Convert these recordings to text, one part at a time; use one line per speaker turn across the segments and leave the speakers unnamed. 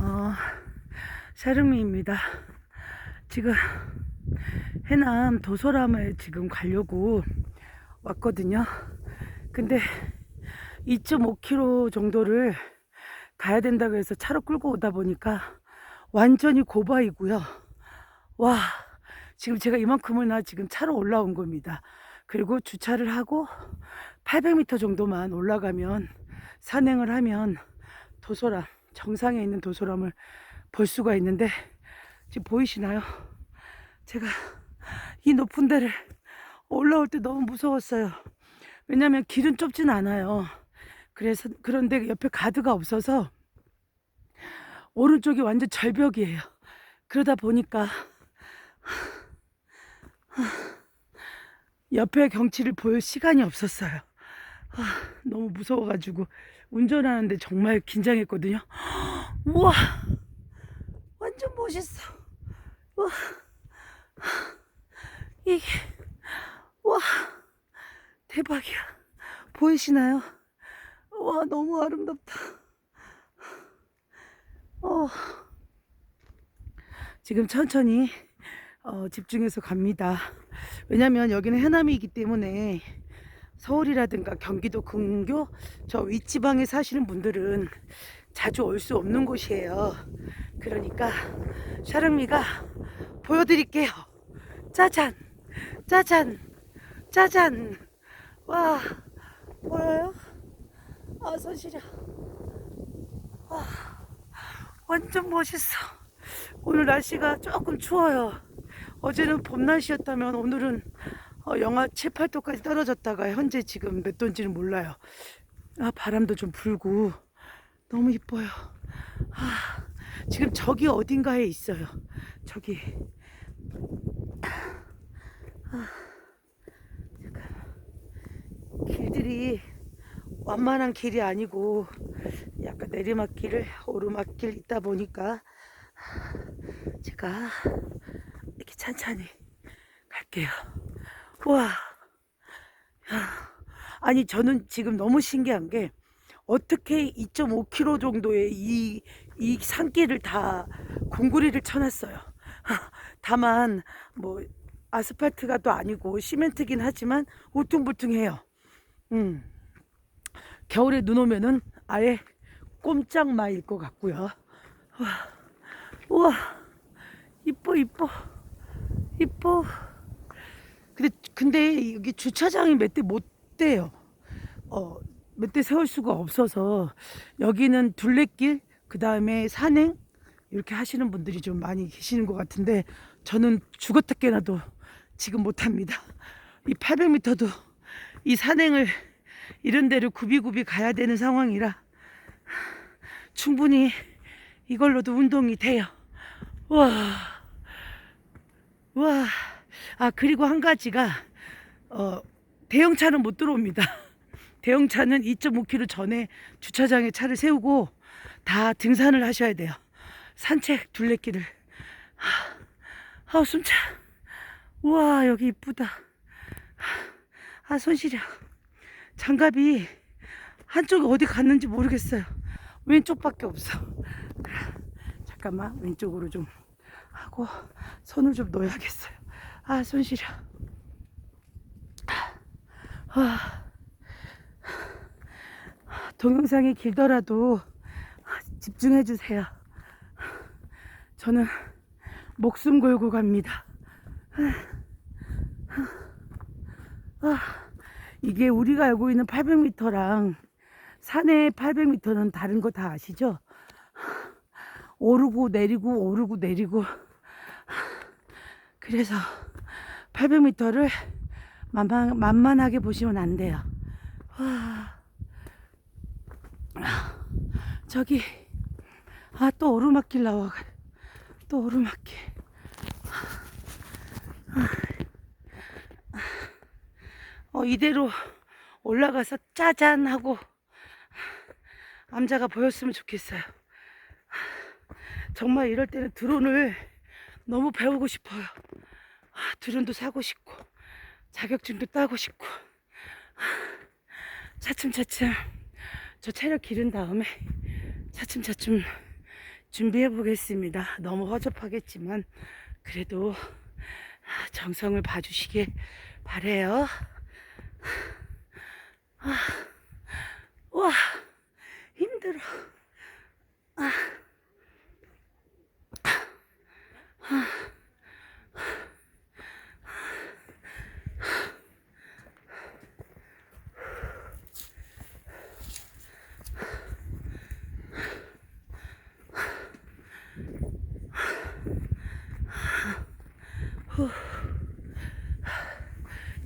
어, 샤르미입니다. 지금 해남 도소람에 지금 가려고 왔거든요. 근데 2.5km 정도를 가야 된다고 해서 차로 끌고 오다 보니까 완전히 고바이고요. 와, 지금 제가 이만큼을 나 지금 차로 올라온 겁니다. 그리고 주차를 하고 800m 정도만 올라가면 산행을 하면 도소람, 정상에 있는 도소람을 볼 수가 있는데 지금 보이시나요? 제가 이 높은 데를 올라올 때 너무 무서웠어요. 왜냐면 길은 좁진 않아요. 그래서 그런데 옆에 가드가 없어서 오른쪽이 완전 절벽이에요. 그러다 보니까 옆에 경치를 볼 시간이 없었어요. 아, 너무 무서워가지고 운전하는데 정말 긴장했거든요. 우와, 완전 멋있어. 와, 이게 와 대박이야. 보이시나요? 와 너무 아름답다. 어, 지금 천천히 어, 집중해서 갑니다. 왜냐면 여기는 해남이기 때문에 서울이라든가 경기도 근교 저 윗지방에 사시는 분들은 자주 올 수 없는 곳이에요. 그러니까 샤릉미가 보여드릴게요. 짜잔, 짜잔, 짜잔. 와, 보여요? 아, 손 시려. 와, 완전 멋있어. 오늘 날씨가 조금 추워요. 어제는 봄 날씨였다면 오늘은 어, 영하 7, 8도까지 떨어졌다가 현재 지금 몇 도인지는 몰라요. 아, 바람도 좀 불고 너무 이뻐요. 아, 지금 저기 어딘가에 있어요. 저기. 아, 잠깐. 길들이 완만한 길이 아니고 약간 내리막길을 오르막길 있다 보니까 제가 이렇게 천천히 갈게요. 야. 아니, 저는 지금 너무 신기한 게 어떻게 2.5km 정도의 이, 이 산길을 다 공구리를 쳐놨어요. 다만, 뭐, 아스팔트가 또 아니고 시멘트긴 하지만 울퉁불퉁해요. 음. 겨울에 눈 오면은 아예 꼼짝 마일 것 같고요. 와, 우와, 이뻐, 이뻐, 이뻐. 근데, 근데 여기 주차장이 몇 대 못 돼요. 어, 몇 대 세울 수가 없어서 여기는 둘레길, 그 다음에 산행 이렇게 하시는 분들이 좀 많이 계시는 것 같은데 저는 죽었다 깨나도 지금 못합니다. 이 800m도 이 산행을 이런 데를 굽이굽이 가야 되는 상황이라 충분히 이걸로도 운동이 돼요. 와, 와. 아 그리고 한 가지가 어, 대형차는 못 들어옵니다. 대형차는 2.5km 전에 주차장에 차를 세우고 다 등산을 하셔야 돼요. 산책 둘레길을. 아, 숨차. 우와, 여기 이쁘다. 아, 손 시려. 장갑이 한쪽에 어디 갔는지 모르겠어요. 왼쪽밖에 없어. 잠깐만, 왼쪽으로 좀 하고 손을 좀 넣어야겠어요. 아, 손 시려. 아, 동영상이 길더라도 집중해 주세요. 저는 목숨 걸고 갑니다. 아, 이게 우리가 알고 있는 800m랑 산의 800m는 다른 거 다 아시죠? 오르고 내리고 오르고 내리고 그래서 800m를 만만, 만만하게 보시면 안 돼요. 와. 저기 아 또 오르막길 나와 또 오르막길 어 이대로 올라가서 짜잔 하고 암자가 보였으면 좋겠어요 정말 이럴 때는 드론을 너무 배우고 싶어요 아, 드론도 사고 싶고 자격증도 따고 싶고 차츰차츰 저 체력 기른 다음에 차츰차츰 준비해 보겠습니다. 너무 허접하겠지만 그래도 정성을 봐주시길 바래요. 아, 와 힘들어.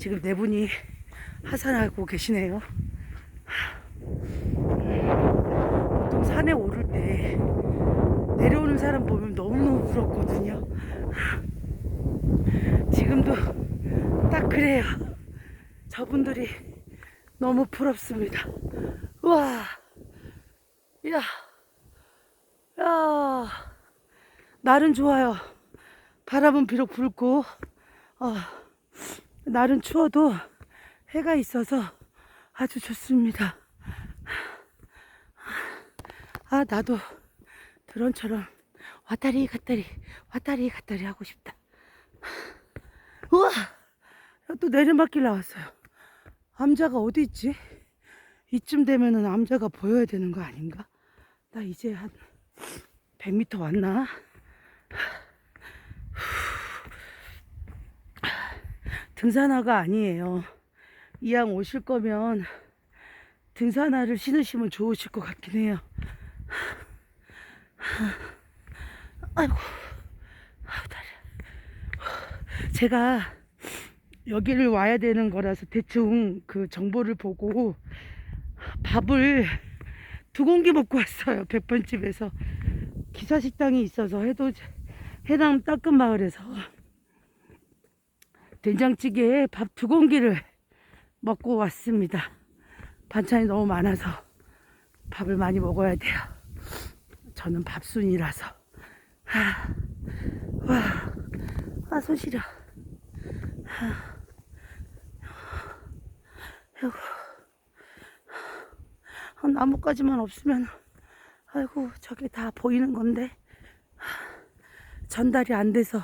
지금 네 분이 하산하고 계시네요. 보통 산에 오를 때 내려오는 사람 보면 너무너무 부럽거든요. 지금도 딱 그래요. 저분들이 너무 부럽습니다. 우와, 야, 야, 날은 좋아요. 바람은 비록 불고, 어, 날은 추워도 해가 있어서 아주 좋습니다. 아, 나도 드론처럼 왔다리 갔다리, 왔다리 갔다리 하고 싶다. 우와! 또 내리막길 나왔어요. 암자가 어디 있지? 이쯤 되면은 암자가 보여야 되는 거 아닌가? 나 이제 한 100m 왔나? 등산화가 아니에요. 이왕 오실 거면 등산화를 신으시면 좋으실 것 같긴 해요. 아이고. 제가 여기를 와야 되는 거라서 대충 그 정보를 보고 밥을 두 공기 먹고 왔어요. 백번집에서 기사 식당이 있어서 해도 해남 따끔 마을에서 된장찌개에 밥 두 공기를 먹고 왔습니다. 반찬이 너무 많아서 밥을 많이 먹어야 돼요. 저는 밥순이라서. 아, 와, 아, 손 시려. 아, 아이고. 아, 나뭇가지만 없으면, 아이고, 저게 다 보이는 건데. 전달이 안 돼서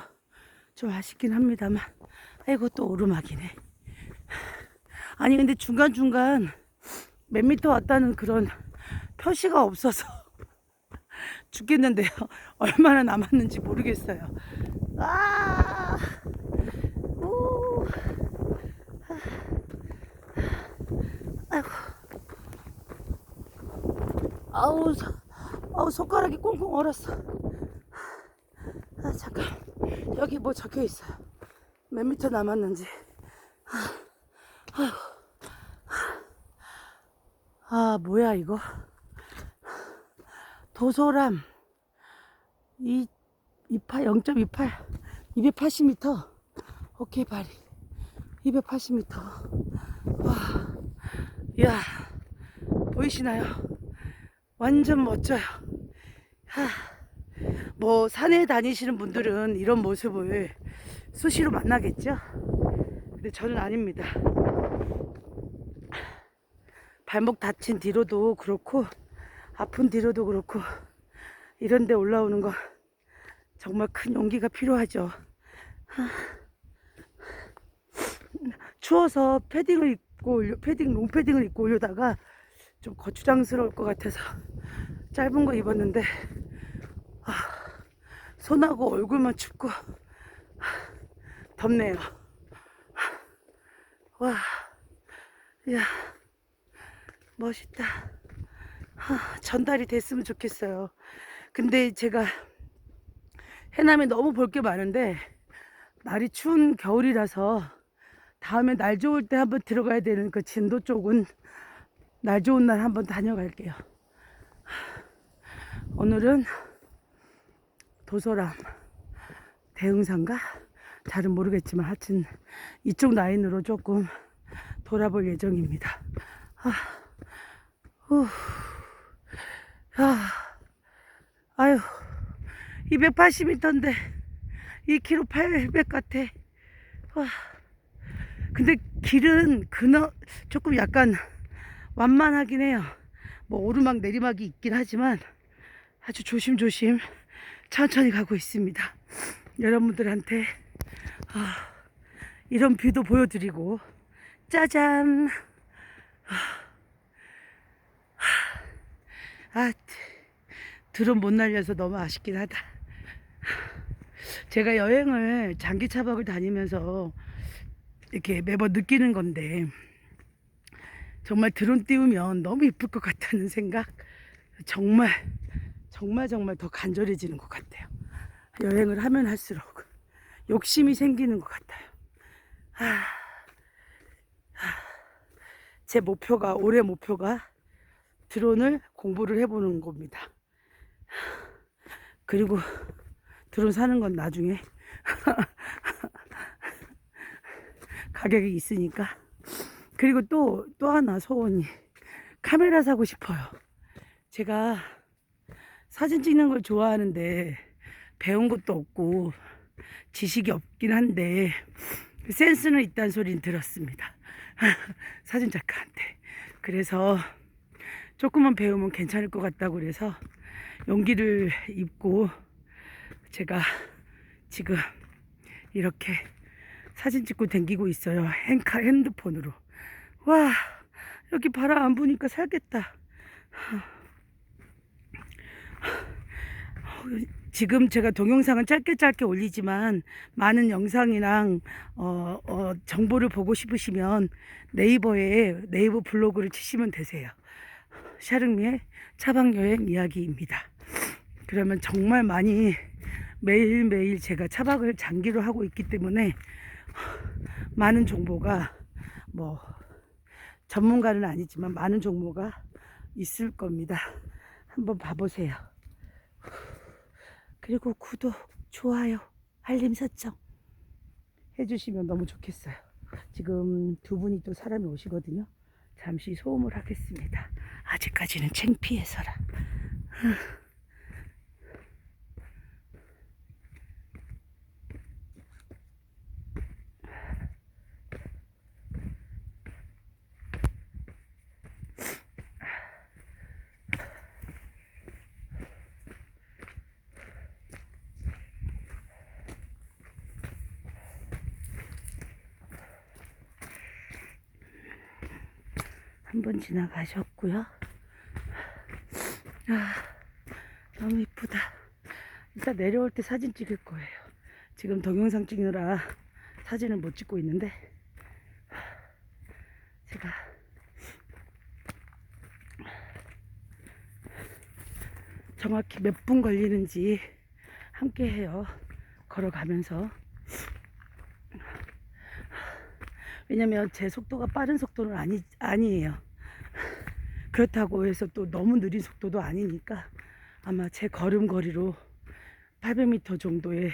좀 아쉽긴 합니다만. 아이고 또 오르막이네. 아니 근데 중간중간 몇 미터 왔다는 그런 표시가 없어서 죽겠는데요. 얼마나 남았는지 모르겠어요. 아, 오, 아이고, 아우 손가락이 꽁꽁 얼었어. 아 잠깐 여기 뭐 적혀 있어요. 몇 미터 남았는지. 아, 뭐야, 이거. 도소람. 이, 28, 0.28. 280m. 오케이, 발이. 280m. 와. 이야. 보이시나요? 완전 멋져요. 하. 뭐, 산에 다니시는 분들은 이런 모습을 수시로 만나겠죠? 근데 저는 아닙니다. 발목 다친 뒤로도 그렇고, 아픈 뒤로도 그렇고, 이런 데 올라오는 거 정말 큰 용기가 필요하죠. 하. 추워서 패딩을 입고, 올려- 패딩, 롱패딩을 입고 올려다가 좀 거추장스러울 것 같아서 짧은 거 입었는데, 아, 손하고 얼굴만 춥고, 덥네요. 와, 야, 멋있다. 하, 전달이 됐으면 좋겠어요. 근데 제가 해남에 너무 볼 게 많은데 날이 추운 겨울이라서 다음에 날 좋을 때 한번 들어가야 되는 그 진도 쪽은 날 좋은 날 한번 다녀갈게요. 오늘은 도소람 대흥산가 잘은 모르겠지만 하여튼 이쪽 라인으로 조금 돌아볼 예정입니다. 아, 후, 아, 아유, 280m인데 2km 800 같아. 와, 근데 길은 그너 조금 약간 완만하긴 해요. 뭐 오르막 내리막이 있긴 하지만 아주 조심조심 천천히 가고 있습니다. 여러분들한테 아, 이런 뷰도 보여드리고 짜잔 아 드론 못 날려서 너무 아쉽긴 하다. 제가 여행을 장기 차박을 다니면서 이렇게 매번 느끼는 건데 정말 드론 띄우면 너무 이쁠 것 같다는 생각 정말 정말 정말 더 간절해지는 것 같아요. 여행을 하면 할수록 욕심이 생기는 것 같아요. 아, 아, 제 목표가 올해 목표가 드론을 공부를 해보는 겁니다. 그리고 드론 사는 건 나중에 가격이 있으니까 그리고 또 또 하나 소원이 카메라 사고 싶어요. 제가 사진 찍는 걸 좋아하는데 배운 것도 없고 지식이 없긴 한데 센스는 있다는 소리는 들었습니다. 사진 작가한테. 그래서 조금만 배우면 괜찮을 것 같다고 그래서 용기를 입고 제가 지금 이렇게 사진 찍고 댕기고 있어요. 핸카 핸드폰으로. 와, 여기 바람 안 부니까 살겠다. 지금 제가 동영상은 짧게 짧게 올리지만 많은 영상이랑 어, 어, 정보를 보고 싶으시면 네이버에 네이버 블로그를 치시면 되세요. 샤릉미의 차박여행 이야기입니다. 그러면 정말 많이 매일매일 제가 차박을 장기로 하고 있기 때문에 많은 정보가 뭐 전문가는 아니지만 많은 정보가 있을 겁니다. 한번 봐보세요. 그리고 구독, 좋아요, 알림 설정 해주시면 너무 좋겠어요. 지금 두 분이 또 사람이 오시거든요. 잠시 소음을 하겠습니다. 아직까지는 창피해서라. 한 번 지나가셨고요. 아, 너무 이쁘다. 이따 내려올 때 사진 찍을 거예요. 지금 동영상 찍느라 사진을 못 찍고 있는데 제가 정확히 몇 분 걸리는지 함께 해요. 걸어가면서. 왜냐면 제 속도가 빠른 속도는 아니, 아니에요. 그렇다고 해서 또 너무 느린 속도도 아니니까 아마 제 걸음거리로 800m 정도의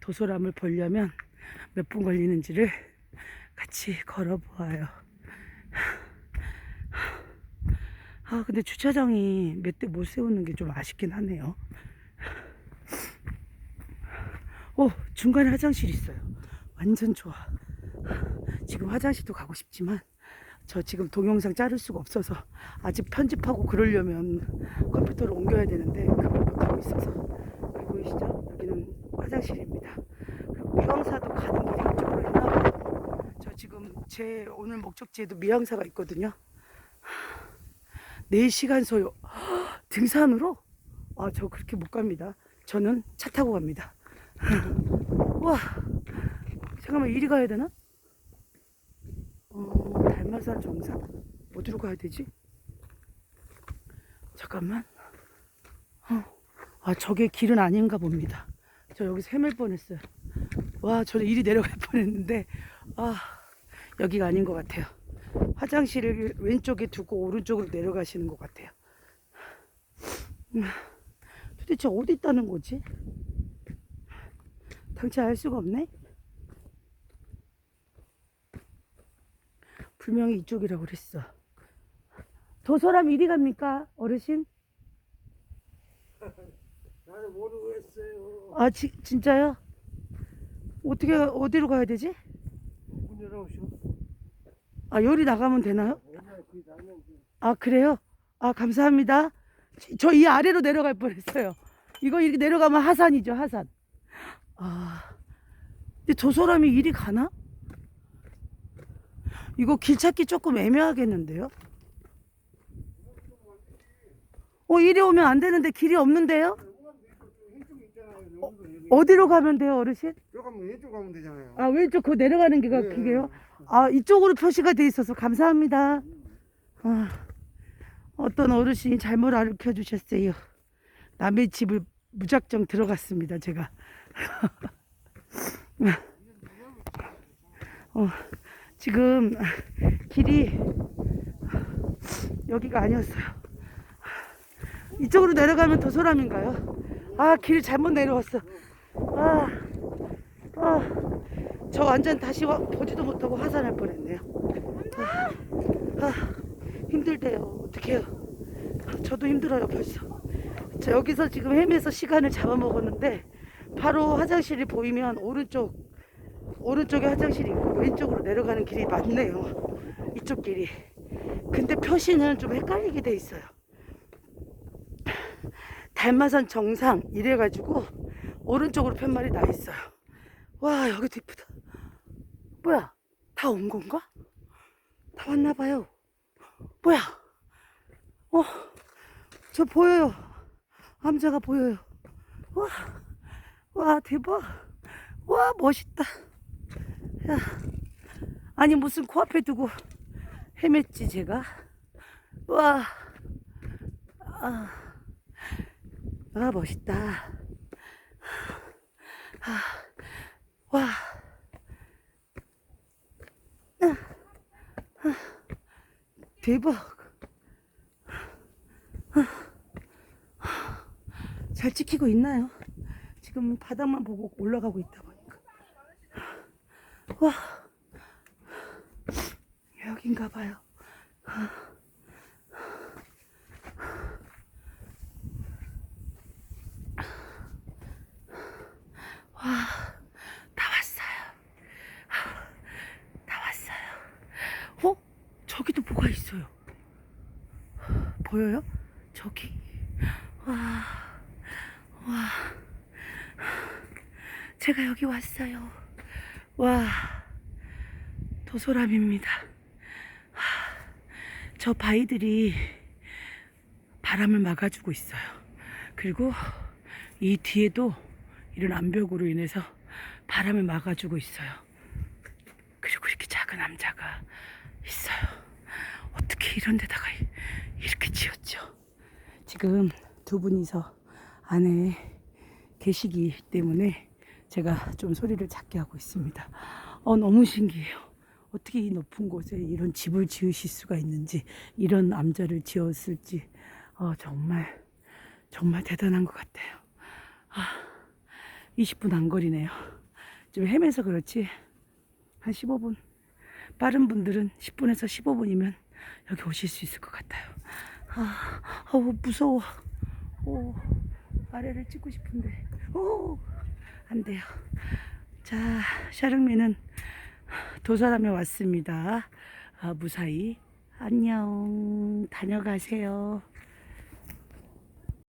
도소람을 보려면 몇 분 걸리는지를 같이 걸어보아요. 아, 근데 주차장이 몇 대 못 세우는 게 좀 아쉽긴 하네요. 오, 중간에 화장실 있어요. 완전 좋아. 지금 화장실도 가고 싶지만 저 지금 동영상 자를 수가 없어서 아직 편집하고 그러려면 컴퓨터를 옮겨야 되는데 그걸 못하고 있어서 여기 보이시죠? 여기는 화장실입니다. 그리고 미왕사도 가는 길이 이쪽으로 있나. 저 지금 제 오늘 목적지에도 미왕사가 있거든요. 4시간 소요. 등산으로? 아, 저 그렇게 못 갑니다. 저는 차 타고 갑니다. 와, 잠깐만, 이리 가야 되나? 어, 달마산 정상? 어디로 가야 되지? 잠깐만. 어, 아, 저게 길은 아닌가 봅니다. 저 여기서 헤맬 뻔했어요. 와, 저는 이리 내려갈 뻔했는데, 아, 여기가 아닌 것 같아요. 화장실을 왼쪽에 두고 오른쪽으로 내려가시는 것 같아요. 음, 도대체 어디 있다는 거지? 당최 알 수가 없네? 분명히 이쪽이라고 그랬어. 도서람 이리 갑니까? 어르신?
나는 모르겠어요.
아, 지, 진짜요? 어떻게, 어디로 가야 되지?
문 열어오시오.
아, 요리 나가면 되나요? 아, 그래요? 아, 감사합니다. 저 이 아래로 내려갈 뻔 했어요. 이거 이렇게 내려가면 하산이죠, 하산. 아, 근데 저 사람이 이리 가나? 이거 길 찾기 조금 애매하겠는데요? 어, 이리 오면 안 되는데 길이 없는데요?
여기.
어디로 가면 돼요, 어르신?
가면 왼쪽 가면 되잖아요.
아, 왼쪽 그 내려가는 게가
예,
그게요? 아, 이쪽으로 표시가 돼 있어서 감사합니다. 아, 어떤 어르신이 잘못 가르쳐 주셨어요. 남의 집을 무작정 들어갔습니다, 제가. 어, 지금 길이 여기가 아니었어요. 이쪽으로 내려가면 도소람인가요? 아, 길 잘못 내려왔어. 아, 아. 저 완전 다시 와, 보지도 못하고 화산할 뻔했네요. 아, 아, 힘들대요. 어떡해요. 저도 힘들어요, 벌써. 저 여기서 지금 헤매서 시간을 잡아먹었는데, 바로 화장실이 보이면 오른쪽, 오른쪽에 화장실이 있고, 왼쪽으로 내려가는 길이 맞네요. 이쪽 길이. 근데 표시는 좀 헷갈리게 돼 있어요. 달마산 정상 이래가지고, 오른쪽으로 팻말이 나 있어요. 와, 여기도 이쁘다. 뭐야? 다 온 건가? 다 왔나 봐요. 뭐야? 어, 저 보여요. 암자가 보여요. 와, 와, 대박. 와, 멋있다. 야, 아니, 무슨 코앞에 두고 헤맸지, 제가? 와, 아, 아, 멋있다. 아, 와. 대박. 잘 찍히고 있나요? 지금 바닥만 보고 올라가고 있다 보니까. 와. 여긴가 봐요. 어? 저기도 뭐가 있어요. 보여요? 저기. 와, 와. 제가 여기 왔어요. 와, 도소람입니다. 저 바위들이 바람을 막아주고 있어요. 그리고 이 뒤에도 이런 암벽으로 인해서 바람을 막아주고 있어요. 그리고 이렇게 작은 암자가 있어요. 어떻게 이런 데다가 이- 이렇게 지었죠? 지금 두 분이서 안에 계시기 때문에 제가 좀 소리를 작게 하고 있습니다. 어, 너무 신기해요. 어떻게 이 높은 곳에 이런 집을 지으실 수가 있는지, 이런 암자를 지었을지, 어, 정말, 정말 대단한 것 같아요. 아, 20분 안 거리네요. 좀 헤매서 그렇지, 한 15분. 빠른 분들은 10분에서 15분이면 여기 오실 수 있을 것 같아요. 아, 어우, 무서워. 오, 아래를 찍고 싶은데, 오, 안 돼요. 자, 샤릉미는 도사람에 왔습니다. 아, 무사히. 안녕. 다녀가세요.